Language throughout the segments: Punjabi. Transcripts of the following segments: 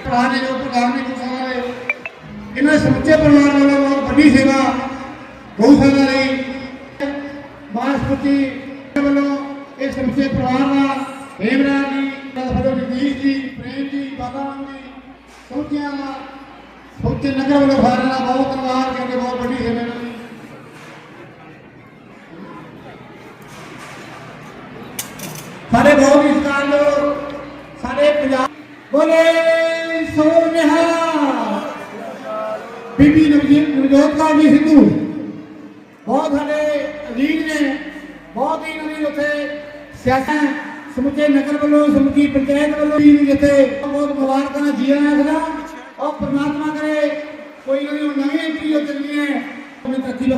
ਪੁਰਾਣੇ ਜੋ ਪ੍ਰਧਾਨ ਜੀ ਸਾਰੇ ਇਹਨਾਂ ਸਮੁੱਚੇ ਪਰਿਵਾਰ ਵੱਲੋਂ ਬਹੁਤ ਵੱਡੀ ਸੇਵਾ ਗਊਸ਼ਾਲਾ ਲਈ ਮਾਸਪਤੀ ਵੱਲੋਂ ਇਹ ਸਮੁੱਚੇ ਪਰਿਵਾਰ ਦਾ ਹੇਮਰਾਜ ਜੀ ਫਤਿਹ ਜਗਦੀਸ਼ ਜੀ ਪ੍ਰੇਮ ਜੀ ਬਾਬਾ ਜੀ ਸਮੁੱਚਿਆਂ ਦਾ ਸਮੁੱਚੇ ਨਗਰ ਵੱਲੋਂ ਸਾਰਿਆਂ ਦਾ ਬਹੁਤ ਧੰਨਵਾਦ ਕਿਉਂਕਿ ਬਹੁਤ ਵੱਡੀ ਸੇਵਾ ਇਹਨਾਂ ਦੀ ਸਾਡੇ ਬਹੁਤ ਹੀ ਸਤਿਕਾਰਯੋਗ ਸਾਡੇ ਪੰਜਾਬ ਬੋਲੇ ਸੋ ਨਿਹਾਲ ਬੀਬੀ ਨਵਜੀਤ ਨਵਜੋਤ ਕੌਰ ਜੀ ਸਿੱਧੂ ਬਹੁਤ ਸਾਡੇ ਅਧੀਨ ਨੇ ਬਹੁਤ ਹੀ ਨਵੀਂ ਉੱਥੇ ਸਿਆਸਤ ਸਮੁੱਚੇ ਨਗਰ ਵੱਲੋਂ ਸਮੁੱਚੀ ਪੰਚਾਇਤ ਵੱਲੋਂ ਵੀ ਜਿੱਥੇ ਬਹੁਤ ਮੁਬਾਰਕਾਂ ਜੀ ਆਇਆਂ ਸਦਾ ਔਰ ਪ੍ਰਮਾਤਮਾ ਕਰੇ ਕੋਈ ਨਵੀਂ ਨਵੀਂ ਪੀੜ੍ਹੀ ਚੱਲਣੀ ਹੈ ਉਹਨੇ ਤਰੱਕੀ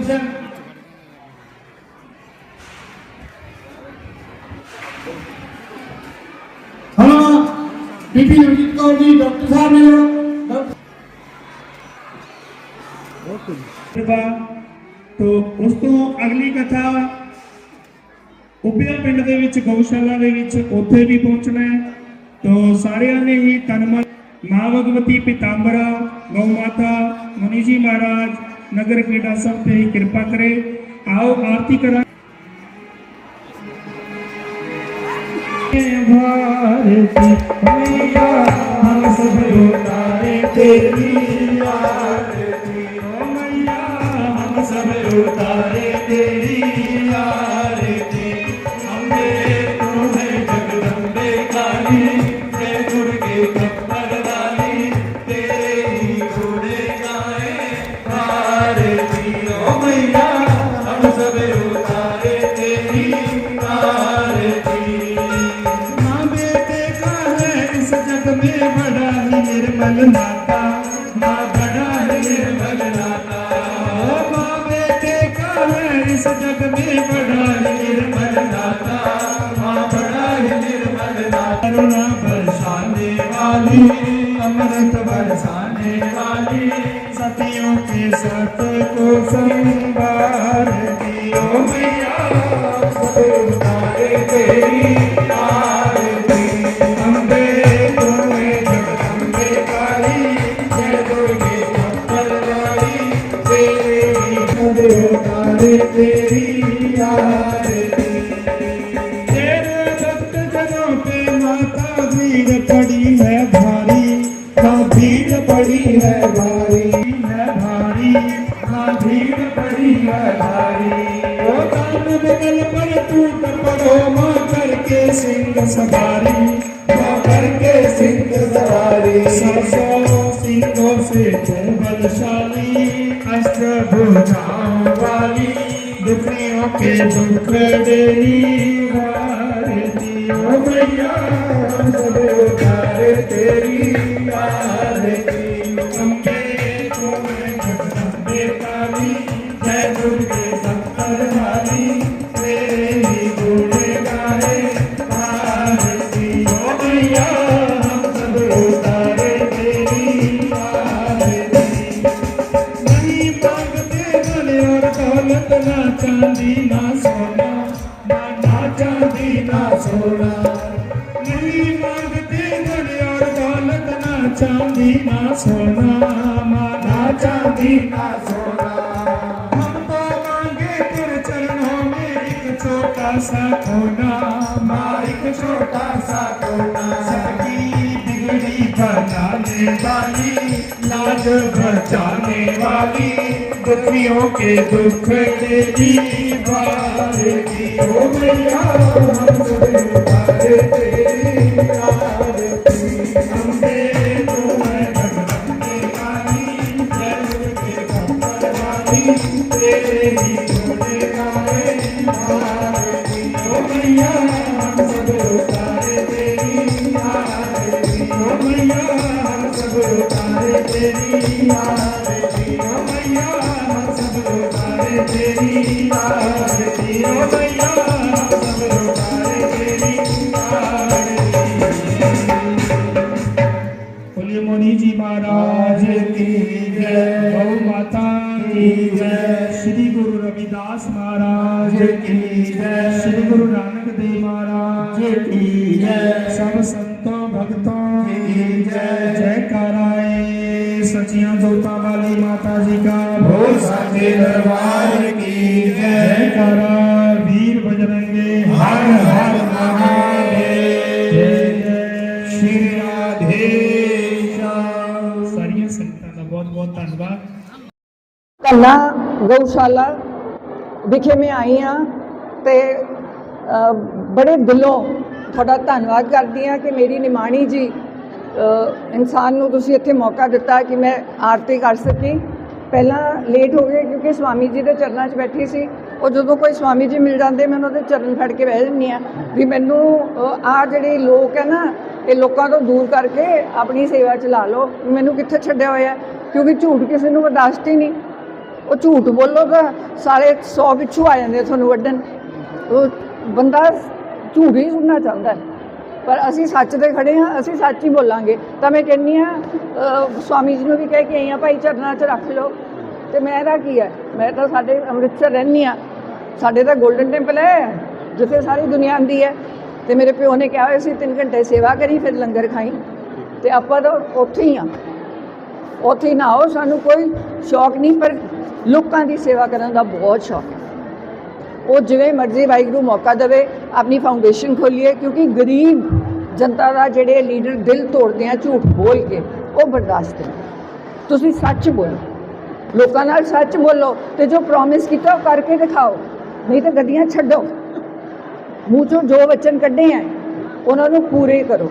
ਹਾਂ ਬੀਬੀ ਨਵਜੀਤ ਕੌਰ ਜੀ ਡਾਕਟਰ ਸਾਹਿਬ ਨੇ ਡਾਕਟਰ ਕਥਾ ਤੋਂ ਉਸ ਤੋਂ ਅਗਲੀ ਕਥਾ ਉਪਿਆ ਪਿੰਡ ਦੇ ਵਿੱਚ ਗਊਸ਼ਾਲਾ ਦੇ ਵਿੱਚ ਉੱਥੇ ਵੀ ਪਹੁੰਚਣਾ ਹੈ ਤੋਂ ਸਾਰਿਆਂ ਨੇ ਹੀ ਤਨਮਨ ਮਾਂ ਭਗਵਤੀ ਪਿਤਾੰਬਰਾ ਗਊ ਮਾਤਾ ਮੁਨੀ ਜੀ ਮਹਾਰਾਜ ਨਗਰ ਕ੍ਰੀੜਾ ਸਭ ਤੇ ਹੀ ਕਿਰਪਾ ਕਰੇ ਆਓ ਆਰਤੀ ਕਰਾਂ भारती मैया हम सब उतारे तेरी आरती ओ मैया हम सब उतारे तेरी इस जग में बड़ा ही निर्मल नाता माँ बड़ा ही निर्मल नाता ओ माँ बेटे का है इस जग में बड़ा ही निर्मल नाता माँ बड़ा ही निर्मल नाता करुणा बरसाने वाली अमृत बरसाने वाली सतियों के सत को संवार दियो मैया ਸੰਭਾਰੀ ਜਾ ਕਰਕੇ ਸਿੰਘ ਸਵਾਰੀ ਸਰਸੋ ਸਿੰਘੋ ਸੇ ਤੂੰ ਬਲਸ਼ਾਲੀ ਕਸ਼ਟ ਬੁਝਾਉਣ ਵਾਲੀ। ਦੁਖੀਆਂ ਕੇ ਦੁੱਖ ਦੇਨੀ ਵਾਰਤੀ ਓ ਮਈਆ ਸਭੋ ਘਰ ਤੇਰੀ ਆਰ चांदी ना सोना माँ ना चांदी ना सोना हम तो मांगे तेरे चरणों में एक छोटा सा कोना माँ एक छोटा सा कोना सबकी बिगड़ी बनाने वाली लाज बचाने वाली दुखियों के दुख देवी भारती ओ मैया हम सब स्वामी जी महाराज की जय गौ माता की जय श्री गुरु रविदास महाराज की जय श्री गुरु नानक देव महाराज की जय सब संतों भक्तों की जय जयकाराए सचिया जोता वाली माता जी का भोल साचे दरबार की जय जयकारा वीर बजरंगे हर ਕੱਲਾ ਗਊਸ਼ਾਲਾ ਵਿਖੇ ਮੈਂ ਆਈ ਹਾਂ ਤੇ ਬੜੇ ਦਿਲੋਂ ਤੁਹਾਡਾ ਧੰਨਵਾਦ ਕਰਦੀ ਹਾਂ ਕਿ ਮੇਰੀ ਨਿਮਾਣੀ ਜੀ ਇਨਸਾਨ ਨੂੰ ਤੁਸੀਂ ਇੱਥੇ ਮੌਕਾ ਦਿੱਤਾ ਕਿ ਮੈਂ ਆਰਤੀ ਕਰ ਸਕੀ। ਪਹਿਲਾਂ ਲੇਟ ਹੋ ਗਏ ਕਿਉਂਕਿ ਸਵਾਮੀ ਜੀ ਦੇ ਚਰਨਾਂ 'ਚ ਬੈਠੀ ਸੀ। ਉਹ ਜਦੋਂ ਕੋਈ ਸਵਾਮੀ ਜੀ ਮਿਲ ਜਾਂਦੇ, ਮੈਂ ਉਹਨਾਂ ਦੇ ਚਰਨ ਫੜ ਕੇ ਬਹਿ ਜਾਂਦੀ ਹਾਂ ਵੀ ਮੈਨੂੰ ਆ ਜਿਹੜੇ ਲੋਕ ਹੈ ਨਾ, ਇਹ ਲੋਕਾਂ ਤੋਂ ਦੂਰ ਕਰਕੇ ਆਪਣੀ ਸੇਵਾ 'ਚ ਲਾ ਲਓ। ਮੈਨੂੰ ਕਿੱਥੇ ਛੱਡਿਆ ਹੋਇਆ? ਕਿਉਂਕਿ ਝੂਠ ਕਿਸੇ ਨੂੰ ਬਰਦਾਸ਼ਤ ਹੀ ਨਹੀਂ। ਉਹ ਝੂਠ ਬੋਲੋ ਤਾਂ ਸਾਰੇ 100 ਪਿੱਛੂ ਆ ਜਾਂਦੇ ਤੁਹਾਨੂੰ ਵੱਢਣ। ਉਹ ਬੰਦਾ ਝੂਠ ਹੀ ਸੁਣਨਾ ਚਾਹੁੰਦਾ ਪਰ ਅਸੀਂ ਸੱਚ ਤੇ ਖੜੇ ਹਾਂ, ਅਸੀਂ ਸੱਚ ਹੀ ਬੋਲਾਂਗੇ। ਤਾਂ ਮੈਂ ਕਹਿੰਨੀ ਆ ਸਵਾਮੀ ਜੀ ਨੂੰ ਵੀ ਕਹਿ ਕੇ ਆਈ ਹਾਂ, ਭਾਈ ਚਰਨਾਂ 'ਚ ਰੱਖ ਲਓ। ਤੇ ਮੇਰਾ ਕੀ ਹੈ? ਮੈਂ ਤਾਂ ਸਾਡੇ ਅੰਮ੍ਰਿਤਸਰ ਰਹਿੰਦੀ ਆ ਸਾਡੇ ਤਾਂ 골ਡਨ ਟੈਂਪਲ ਹੈ, ਜਿੱਥੇ ਸਾਰੀ ਦੁਨੀਆ ਆਂਦੀ ਹੈ। ਤੇ ਮੇਰੇ ਪਿਓ ਨੇ ਕਿਹਾ ਹੋਇਆ ਸੀ 3 ਘੰਟੇ ਸੇਵਾ ਕਰੀ, ਫਿਰ ਲੰਗਰ ਖਾਈ। ਤੇ ਆਪਾਂ ਤਾਂ ਉੱਥੇ ਹੀ ਆ ਉੱਥੇ ਹੀ ਨਾ ਹੋ ਸਾਨੂੰ ਕੋਈ ਸ਼ੌਕ ਨਹੀਂ, ਪਰ ਲੋਕਾਂ ਦੀ ਸੇਵਾ ਕਰਨ ਦਾ ਬਹੁਤ ਸ਼ੌਕ ਹੈ। ਉਹ ਜਿਵੇਂ ਮਰਜ਼ੀ ਵਾਹਿਗੁਰੂ ਮੌਕਾ ਦੇਵੇ, ਆਪਣੀ ਫਾਊਂਡੇਸ਼ਨ ਖੋਲੀਏ, ਕਿਉਂਕਿ ਗਰੀਬ ਜਨਤਾ ਦਾ ਜਿਹੜੇ ਲੀਡਰ ਦਿਲ ਤੋੜਦੇ ਆ, ਝੂਠ ਬੋਲ ਕੇ, ਉਹ ਬਰਦਾਸ਼ਤ ਨਹੀਂ। ਤੁਸੀਂ ਸੱਚ ਬੋਲੋ। ਲੋਕਾਂ ਨਾਲ ਸੱਚ ਬੋਲੋ ਤੇ ਜੋ ਪ੍ਰੋਮਿਸ ਕੀਤਾ, ਉਹ ਕਰਕੇ ਦਿਖਾਓ। ਨਹੀਂ ਤਾਂ ਗੱਡੀਆਂ ਛੱਡੋ। ਮੂੰਹ ਚੋਂ ਜੋ ਵਚਨ ਕੱਢੇ ਆ, ਉਹਨਾਂ ਨੂੰ ਪੂਰੇ ਕਰੋ।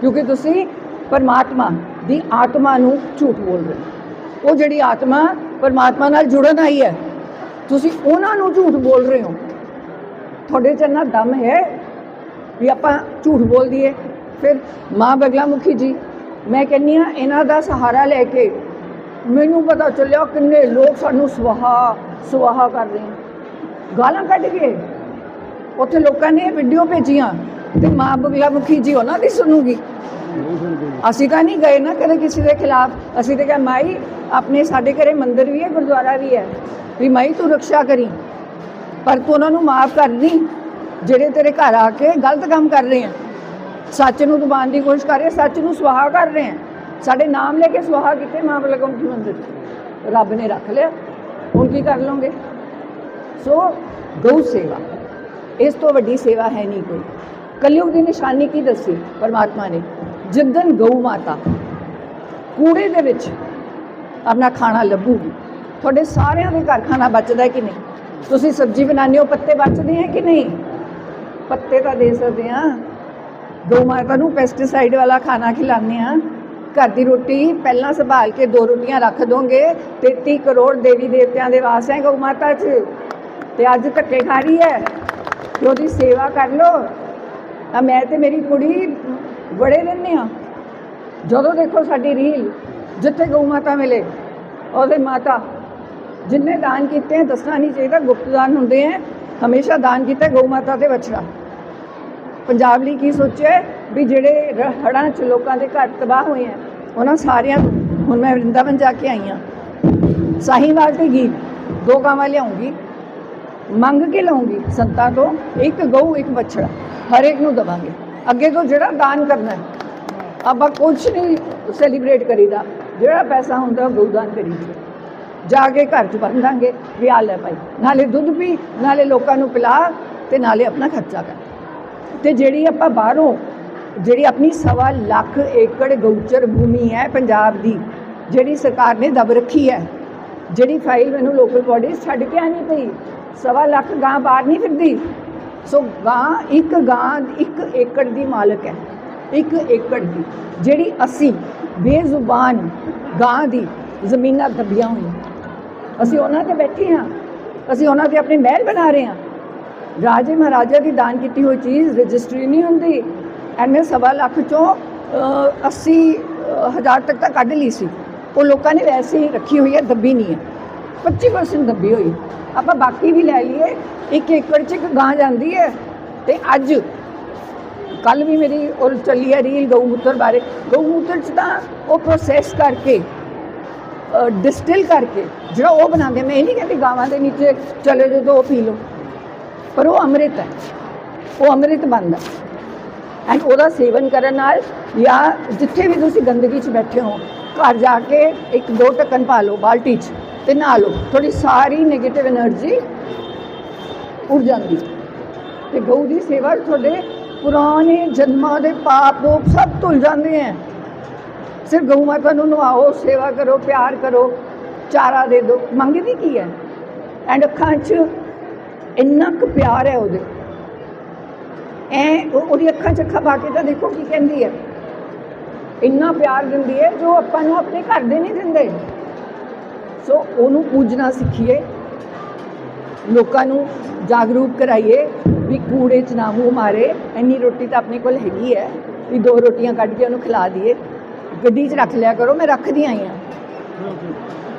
ਕਿਉਂਕਿ ਤੁਸੀਂ ਪਰਮਾਤਮਾ ਦੀ ਆਤਮਾ ਨੂੰ ਝੂਠ ਬੋਲ ਰਹੇ ਹੋ। ਉਹ ਜਿਹੜੀ ਆਤਮਾ ਪਰਮਾਤਮਾ ਨਾਲ ਜੁੜਨ ਆਈ ਹੈ। ਤੁਸੀਂ ਉਹਨਾਂ ਨੂੰ ਝੂਠ ਬੋਲ ਰਹੇ ਹੋ। ਤੁਹਾਡੇ ਚ ਇੰਨਾ ਦਮ ਹੈ ਵੀ ਆਪਾਂ ਝੂਠ ਬੋਲ ਦਈਏ। ਫਿਰ ਮਾਂ ਬਗਲਾ ਮੁਖੀ ਜੀ, ਮੈਂ ਕਹਿੰਨੀ ਆ ਇਹਨਾਂ ਦਾ ਸਹਾਰਾ ਲੈ ਕੇ ਮੈਨੂੰ ਪਤਾ ਚੱਲਿਆ ਕਿੰਨੇ ਲੋਕ ਸਾਨੂੰ ਸੁਆਹਾ ਸੁਆਹਾ ਕਰ ਰਹੇ ਗਾਲਾਂ ਕੱਢ ਕੇ ਉੱਥੇ ਲੋਕਾਂ ਨੇ ਵੀਡੀਓ ਭੇਜੀਆਂ। ਤੇ ਮਾਂ ਬਗਲਾ ਮੁਖੀ ਜੀ ਉਹਨਾਂ ਦੀ ਸੁਣੂਗੀ। ਅਸੀਂ ਤਾਂ ਨਹੀਂ ਗਏ ਨਾ ਕਦੇ ਕਿਸੇ ਦੇ ਖਿਲਾਫ। ਅਸੀਂ ਤਾਂ ਕਿਹਾ, ਮਾਈ, ਆਪਣੇ ਸਾਡੇ ਘਰੇ ਮੰਦਿਰ ਵੀ ਹੈ, ਗੁਰਦੁਆਰਾ ਵੀ ਹੈ। ਵੀ ਮਾਈ, ਤੂੰ ਰੱਖਿਆ ਕਰੀ। ਪਰ ਤੂੰ ਉਹਨਾਂ ਨੂੰ ਮਾਫ ਕਰ ਦੀ, ਜਿਹੜੇ ਤੇਰੇ ਘਰ ਆ ਕੇ ਗਲਤ ਕੰਮ ਕਰ ਰਹੇ ਆ। ਸੱਚ ਨੂੰ ਦਬਾਉਣ ਦੀ ਕੋਸ਼ਿਸ਼ ਕਰ ਰਹੇ ਸੱਚ ਨੂੰ ਸੁਆਹ ਕਰ ਰਹੇ ਆ। ਸਾਡੇ ਨਾਮ ਲੈ ਕੇ ਸੁਆਹ ਕੀਤੇ ਮਾਂ ਬਲਗਮ ਮੁਖੀ ਮੰਦਿਰ। ਰੱਬ ਨੇ ਰੱਖ ਲਿਆ। ਹੁਣ ਕੀ ਕਰ ਲਓਗੇ? ਸੋ, ਗਊ ਸੇਵਾ। ਇਸ ਤੋਂ ਵੱਡੀ ਸੇਵਾ ਹੈ ਨਹੀਂ ਕੋਈ। ਕਲਯੁਗ ਦੀ ਨਿਸ਼ਾਨੀ ਕੀ ਦੱਸੀ? ਪਰਮਾਤਮਾ ਨੇ ਜਿੱਦਨ ਗਊ ਮਾਤਾ। ਕੂੜੇ ਦੇ ਵਿੱਚ ਆਪਣਾ ਖਾਣਾ ਲੱਭੂਗੀ। ਤੁਹਾਡੇ ਸਾਰਿਆਂ ਦੇ ਘਰ ਖਾਣਾ ਬਚਦਾ ਹੈ ਕਿ ਨਹੀਂ? ਤੁਸੀਂ ਸਬਜ਼ੀ ਬਣਾਉਂਦੇ ਹੋ, ਪੱਤੇ ਬਚਦੇ ਹੈ ਕਿ ਨਹੀਂ? ਪੱਤੇ ਤਾਂ ਦੇ ਸਕਦੇ ਆ। ਗਊ ਮਾਤਾ ਨੂੰ ਪੈਸਟੀਸਾਈਡ ਵਾਲਾ ਖਾਣਾ ਖਿਲਾਉਂਦੇ ਆ। ਘਰ ਦੀ ਰੋਟੀ ਪਹਿਲਾਂ ਸੰਭਾਲ ਕੇ ਦੋ ਰੋਟੀਆਂ ਰੱਖ ਦੋਗੇ 33 ਕਰੋੜ ਦੇਵੀ ਦੇਵਤਿਆਂ ਦੇ ਵਾਸ ਹੈ ਗਊ ਮਾਤਾ 'ਚ। ਤੇ ਅੱਜ ਧੱਕੇ ਖਾ ਰਹੀ ਹੈ। ਤੇ ਉਹਦੀ ਸੇਵਾ ਕਰ ਲੋ ਆ ਮੈਂ ਤੇ ਮੇਰੀ ਕੁੜੀ ਬੜੇ ਰਹਿੰਦੇ ਆ ਜਦੋਂ ਦੇਖੋ ਸਾਡੀ ਰੀਲ, ਜਿੱਥੇ ਗਊ ਮਾਤਾ ਮਿਲੇ, ਉਹਦੇ ਮਾਤਾ, ਜਿੰਨੇ ਦਾਨ ਕੀਤੇ ਦੱਸਣਾ ਨਹੀਂ ਚਾਹੀਦਾ, ਗੁਪਤ ਦਾਨ ਹੁੰਦੇ ਹੈ ਹਮੇਸ਼ਾ ਦਾਨ ਕੀਤਾ ਗਊ ਮਾਤਾ ਤੇ ਬਚੜਾ ਪੰਜਾਬ ਲਈ ਕੀ ਸੋਚਿਆ ਵੀ ਜਿਹੜੇ ਰ- ਹੜ੍ਹਾਂ ਚ ਲੋਕਾਂ ਦੇ ਘਰ ਤਬਾਹ ਹੋਏ ਆ, ਉਹਨਾਂ ਸਾਰਿਆਂ ਨੂੰ, ਹੁਣ ਮੈਂ ਵਰਿੰਦਾਵਨ ਜਾ ਕੇ ਆਈ ਹਾਂ। ਸਾਹੀਵਾਲ ਦੇ ਗੀਤ, ਦੋ ਗਾਵਾਂ ਲਿਆਉਂਗੀ, ਮੰਗ ਕੇ ਲਾਉਂਗੀ ਸੰਤਾਂ ਤੋਂ, ਇੱਕ ਗਊ, ਇੱਕ ਬੱਛੜਾ। ਹਰ ਇੱਕ ਨੂੰ ਦਵਾਂਗੇ। ਅੱਗੇ ਤੋਂ ਜਿਹੜਾ ਦਾਨ ਕਰਨਾ ਹੈ, ਆਪਾਂ ਕੁਝ ਨਹੀਂ ਸੈਲੀਬ੍ਰੇਟ ਕਰੀਦਾ। ਜਿਹੜਾ ਪੈਸਾ ਹੁੰਦਾ, ਉਹ ਗਊ ਦਾਨ ਕਰੀਦਾ। ਜਾ ਕੇ ਘਰ ਚ ਬੰਨ ਦਾਂਗੇ, ਵੀ ਆ ਲੈ ਭਾਈ, ਨਾਲੇ ਦੁੱਧ ਪੀ, ਨਾਲੇ ਲੋਕਾਂ ਨੂੰ ਪਿਲਾ ਤੇ ਨਾਲੇ ਆਪਣਾ ਖਰਚਾ ਕਰ। ਤੇ ਜਿਹੜੀ ਆਪਾਂ ਬਾਹਰੋਂ, ਜਿਹੜੀ ਆਪਣੀ ਸਵਾ ਲੱਖ ਏਕੜ ਗਊਚਰ ਭੂਮੀ ਹੈ ਪੰਜਾਬ ਦੀ, ਜਿਹੜੀ ਸਰਕਾਰ ਨੇ ਦਬ ਰੱਖੀ ਹੈ, ਜਿਹੜੀ ਫਾਈਲ ਮੈਨੂੰ ਲੋਕਲ ਬਾਡੀ ਛੱਡ ਕੇ ਆਣੀ ਪਈ, ਸਵਾ ਲੱਖ ਗਾਂ ਬਾਹਰ ਨਹੀਂ ਫਿਰਦੀ ਸੋ ਗਾਂ ਇੱਕ ਗਾਂ ਇੱਕ ਏਕੜ ਦੀ ਮਾਲਕ ਹੈ। ਇੱਕ ਏਕੜ ਦੀ ਜਿਹੜੀ ਅਸੀਂ ਬੇਜ਼ੁਬਾਨ ਗਾਂ ਦੀ ਜ਼ਮੀਨਾਂ ਦੱਬੀਆਂ ਹੋਈਆਂ। ਅਸੀਂ ਉਹਨਾਂ ਤੇ ਬੈਠੇ ਹਾਂ। ਅਸੀਂ ਉਹਨਾਂ ਤੇ ਆਪਣੇ ਮਹਿਲ ਬਣਾ ਰਹੇ ਹਾਂ। ਰਾਜੇ ਮਹਾਰਾਜਾ ਦੀ ਦਾਨ ਕੀਤੀ ਹੋਈ ਚੀਜ਼ ਰਜਿਸਟਰੀ ਨਹੀਂ ਹੁੰਦੀ। ਐਨੇ ਸਵਾ ਲੱਖ ਚੋਂ ਅ, 80 ਹਜ਼ਾਰ ਤੱਕ ਤਾਂ ਕੱਢ ਲਈ ਸੀ। ਉਹ ਲੋਕਾਂ ਨੇ ਵੈਸੇ ਹੀ ਰੱਖੀ ਹੋਈ ਹੈ ਦੱਬੀ ਨਹੀਂ ਹੈ। 25% ਦੱਬੀ ਹੋਈ। ਆਪਾਂ ਬਾਕੀ ਵੀ ਲੈ ਲਈਏ। ਇੱਕ ਏਕੜ ਚ ਇੱਕ ਗਾਂ ਜਾਂਦੀ ਹੈ। ਤੇ ਅੱਜ ਕੱਲ ਵੀ ਮੇਰੀ ਉਹ ਚੱਲੀ ਹੈ ਰੀਲ ਗਊ ਮੂਤਰ ਬਾਰੇ। ਗਊ ਮੂਤਰ ਚ ਤਾਂ ਉਹ ਪ੍ਰੋਸੈਸ ਕਰਕੇ ਡਿਸਟਿਲ ਕਰਕੇ, ਜਿਹੜਾ ਉਹ ਬਣਾਉਂਦੇ ਮੈਂ ਇਹ ਨਹੀਂ ਕਹਿੰਦੀ ਗਾਵਾਂ ਦੇ ਨੀਚੇ ਚਲੇ ਜਾਓ ਤਾਂ ਉਹ ਪੀ ਲਓ। ਪਰ ਉਹ ਅੰਮ੍ਰਿਤ ਹੈ। ਉਹ ਅੰਮ੍ਰਿਤ ਬਣਦਾ ਐਂਡ ਉਹਦਾ ਸੇਵਨ ਕਰਨ ਨਾਲ ਜਾਂ ਜਿੱਥੇ ਵੀ ਤੁਸੀਂ ਗੰਦਗੀ 'ਚ ਬੈਠੇ ਹੋ, ਘਰ ਜਾ ਕੇ ਇੱਕ ਦੋ ਢੱਕਣ ਪਾ ਲਓ ਬਾਲਟੀ 'ਚ। ਤੇ ਨਾਲ ਲਓ ਥੋੜੀ ਸਾਰੀ ਨੈਗੇਟਿਵ એનર્ਜੀ ਉੜ ਜਾਂਦੀ। ਤੇ ਗਊ ਦੀ ਸੇਵਾ ਤੁਹਾਡੇ ਪੁਰਾਣੇ ਜਨਮਾਂ ਦੇ ਪਾਪ ਰੋਗ ਸਭ ਧੁੱਲ ਜਾਂਦੇ ਆ ਸਿਰ ਗਊ ਮਾਤਾ ਨੂੰ ਨਵਾਓ, ਸੇਵਾ ਕਰੋ, ਪਿਆਰ ਕਰੋ, ਚਾਰਾ ਦੇ ਦਿਓ। ਮੰਗਦੀ ਕੀ ਹੈ ਐਂਡ ਅੱਖਾਂ 'ਚ ਇੰਨਾ ਕੁ ਪਿਆਰ ਹੈ ਉਹਦੇ। ਐ ਉਹਦੀ ਅੱਖਾਂ 'ਚ ਅੱਖਾਂ ਪਾ ਕੇ ਤਾਂ ਦੇਖੋ ਕੀ ਕਹਿੰਦੀ ਹੈ ਇੰਨਾ ਪਿਆਰ ਦਿੰਦੀ ਹੈ ਜੋ ਆਪਾਂ ਨੂੰ ਆਪਣੇ ਘਰ ਦੇ ਨਹੀਂ ਦਿੰਦੇ। ਸੋ ਉਹਨੂੰ ਪੂਜਣਾ ਸਿੱਖੀਏ। ਲੋਕਾਂ ਨੂੰ ਜਾਗਰੂਕ ਕਰਾਈਏ ਵੀ ਕੂੜੇ 'ਚ ਨਾ ਮੂੰਹ ਮਾਰੇ। ਇੰਨੀ ਰੋਟੀ ਤਾਂ ਆਪਣੇ ਕੋਲ ਹੈਗੀ ਹੈ ਵੀ ਦੋ ਰੋਟੀਆਂ ਕੱਢ ਕੇ ਉਹਨੂੰ ਖਿਲਾ ਦਈਏ। ਗੱਡੀ 'ਚ ਰੱਖ ਲਿਆ ਕਰੋ, ਮੈਂ ਰੱਖਦੀ ਆਈ ਹਾਂ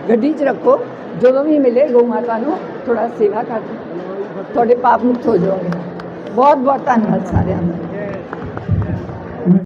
ਗੱਡੀ 'ਚ ਰੱਖੋ, ਜਦੋਂ ਵੀ ਮਿਲੇ ਗਊ ਮਾਤਾ ਨੂੰ ਥੋੜਾ ਸੇਵਾ ਕਰ ਦਿਓ। ਤੁਹਾਡੇ ਪਾਪ ਮੁਕਤ ਹੋ ਜਾਓਗੇ। ਬਹੁਤ ਬਹੁਤ ਧੰਨਵਾਦ ਸਾਰਿਆਂ ਦਾ।